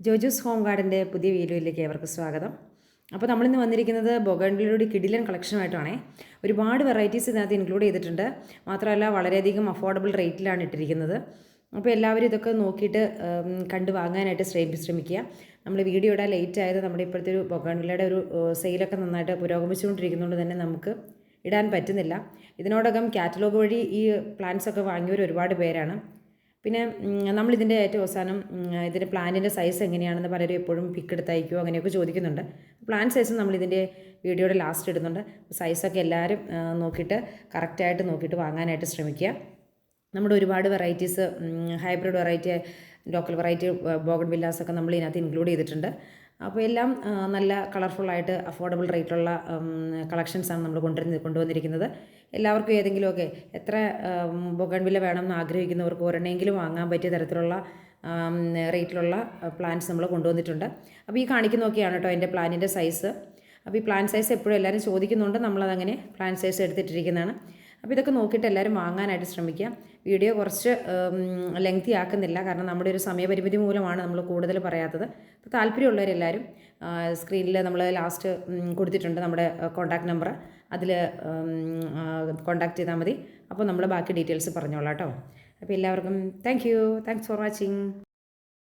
Jojo's home ഗാർഡന്റെ പുതിയ വീഡിയോയിലേക്ക് ഏവർക്ക് സ്വാഗതം. അപ്പോൾ നമ്മളിന്ന് വന്നിരിക്കുന്നത് ബൊഗൻഡിലൂടെ കിഡിലൻ കളക്ഷനുമായിട്ടാണേ. ഒരുപാട് വെറൈറ്റീസ് ഇതിനകത്ത് ഇൻക്ലൂഡ് ചെയ്തിട്ടുണ്ട്. മാത്രമല്ല വളരെയധികം അഫോർഡബിൾ റേറ്റിലാണ് ഇട്ടിരിക്കുന്നത്. അപ്പോൾ എല്ലാവരും ഇതൊക്കെ നോക്കിയിട്ട് കണ്ട് വാങ്ങാനായിട്ട് ശ്രമി ശ്രമിക്കുക. നമ്മൾ വീഡിയോ ഇടാൻ ലേറ്റ് ആയത് നമ്മുടെ ഇപ്പോഴത്തെ ഒരു ബൊഗണ്ടിലയുടെ ഒരു സെയിലൊക്കെ നന്നായിട്ട് പുരോഗമിച്ചുകൊണ്ടിരിക്കുന്നതുകൊണ്ട് തന്നെ നമുക്ക് ഇടാൻ പറ്റുന്നില്ല. ഇതിനോടകം കാറ്റലോഗ് വഴി ഈ പ്ലാന്റ്സ് ഒക്കെ വാങ്ങിയവർ ഒരുപാട് പേരാണ്. പിന്നെ നമ്മൾ നമ്മളിതിന്റെ ഏറ്റവും അവസാനം ഇതിന്റെ പ്ലാന്റിന്റെ സൈസ് എങ്ങനെയാണെന്ന് പലരും എപ്പോഴും പിക്ക് എടുത്ത് അയക്കുമോ അങ്ങനെയൊക്കെ ചോദിക്കുന്നുണ്ട്. പ്ലാൻ സൈസ് നമ്മൾ നമ്മളിതിന്റെ വീഡിയോയുടെ ലാസ്റ്റ് ഇടുന്നുണ്ട്. സൈസൊക്കെ എല്ലാവരും നോക്കിയിട്ട് കറക്റ്റായിട്ട് നോക്കിയിട്ട് വാങ്ങാനായിട്ട് ശ്രമിക്കുക. നമ്മുടെ ഒരുപാട് varieties hybrid variety local variety ബോഗൺ വില്ലാസൊക്കെ നമ്മൾ ഇതിനകത്ത് ഇൻക്ലൂഡ് ചെയ്തിട്ടുണ്ട്. അപ്പോൾ എല്ലാം നല്ല കളർഫുള്ളായിട്ട് അഫോർഡബിൾ റേറ്റുള്ള കളക്ഷൻസാണ് നമ്മൾ കൊണ്ടുവരുന്നത് കൊണ്ടുവന്നിരിക്കുന്നത്. എല്ലാവർക്കും ഏതെങ്കിലുമൊക്കെ എത്ര ബൊഗൺവില വേണമെന്ന് ആഗ്രഹിക്കുന്നവർക്ക് ഒരെണ്ണമെങ്കിലും വാങ്ങാൻ പറ്റിയ തരത്തിലുള്ള റേറ്റിലുള്ള പ്ലാന്റ്സ് നമ്മൾ കൊണ്ടുവന്നിട്ടുണ്ട്. അപ്പോൾ ഈ കാണിക്കുന്നതൊക്കെയാണ് കേട്ടോ എന്റെ പ്ലാനിന്റെ സൈസ് അപ്പോൾ ഈ പ്ലാൻ സൈസ് എപ്പോഴും എല്ലാവരും ചോദിക്കുന്നുണ്ട്. നമ്മളതങ്ങനെ പ്ലാൻ സൈസ് എടുത്തിട്ടിരിക്കുന്നതാണ്. അപ്പോൾ ഇതൊക്കെ നോക്കിയിട്ട് എല്ലാവരും വാങ്ങാനായിട്ട് ശ്രമിക്കുക. വീഡിയോ കുറച്ച് ലെങ്തി ആക്കുന്നില്ല. കാരണം നമ്മുടെ ഒരു സമയപരിമിതി മൂലമാണ് നമ്മൾ കൂടുതൽ പറയാത്തത്. അപ്പോൾ താല്പര്യമുള്ളവരെല്ലാവരും സ്ക്രീനിൽ നമ്മൾ ലാസ്റ്റ് കൊടുത്തിട്ടുണ്ട് നമ്മുടെ കോൺടാക്ട് നമ്പർ അതിൽ കോൺടാക്ട് ചെയ്താൽ മതി. അപ്പോൾ നമ്മൾ ബാക്കി ഡീറ്റെയിൽസ് പറഞ്ഞോളാം കേട്ടോ. അപ്പോൾ എല്ലാവർക്കും thank you thanks for watching